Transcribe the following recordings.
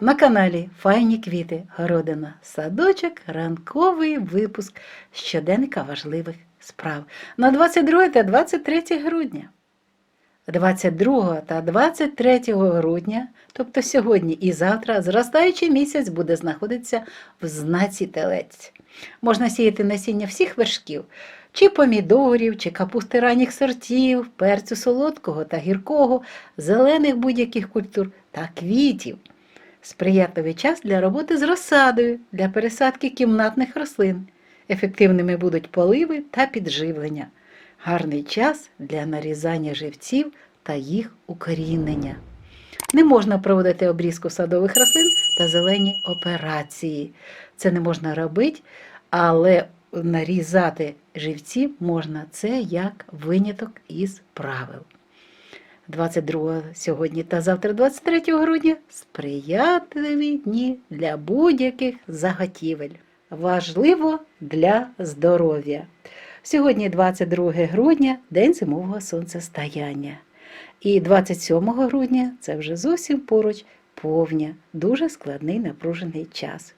На каналі Файні квіти, городина, садочок, ранковий випуск щоденника важливих справ на 22 та 23 грудня. 22 та 23 грудня, тобто сьогодні і завтра, зростаючий місяць буде знаходитися в знаці телець. Можна сіяти насіння всіх вершків, чи помідорів, чи капусти ранніх сортів, перцю солодкого та гіркого, зелених будь-яких культур та квітів. Сприятливий час для роботи з розсадою, для пересадки кімнатних рослин. Ефективними будуть поливи та підживлення. Гарний час для нарізання живців та їх укорінення. Не можна проводити обрізку садових рослин та зелені операції. Це не можна робити, але нарізати живці можна. Це як виняток із правил. 22 сьогодні та завтра, 23 грудня, сприятливі дні для будь-яких заготівель. Важливо для здоров'я. Сьогодні 22 грудня, день зимового сонцестояння. І 27 грудня це вже зовсім поруч повня, дуже складний напружений час.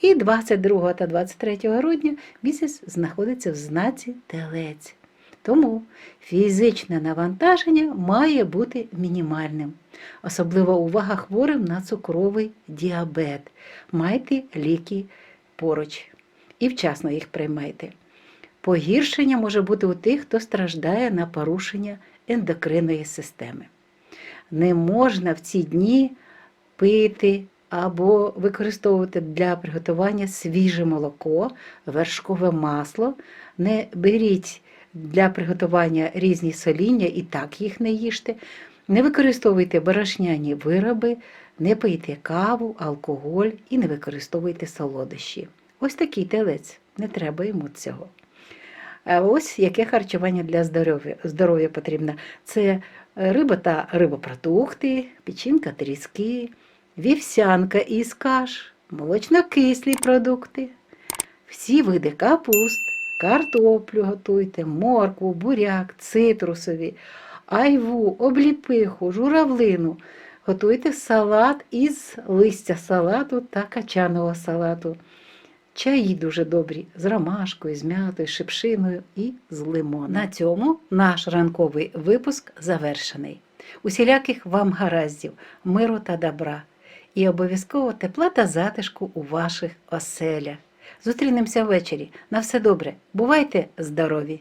І 22 та 23 грудня місяць знаходиться в знаці телець. Тому фізичне навантаження має бути мінімальним. Особлива увага хворим на цукровий діабет. Майте ліки поруч і вчасно їх приймайте. Погіршення може бути у тих, хто страждає на порушення ендокринної системи. Не можна в ці дні пити або використовувати для приготування свіже молоко, вершкове масло. Не беріть для приготування різні соління, і так їх не їжте. Не використовуйте борошняні вироби, не пийте каву, алкоголь і не використовуйте солодощі. Ось такий телець, не треба йому цього. А ось яке харчування для здоров'я здоров'я потрібно. Це риба та рибопродукти, печінка тріски, вівсянка із каш, молочнокислі продукти, всі види капуст, картоплю готуйте, моркву, буряк, цитрусові, айву, обліпиху, журавлину. Готуйте салат із листя салату та качаного салату. Чаї дуже добрі з ромашкою, з м'ятою, з шипшиною і з лимоном. На цьому наш ранковий випуск завершений. Усіляких вам гараздів, миру та добра і обов'язково тепла та затишку у ваших оселях. Зустрінемося ввечері. На все добре. Бувайте здорові!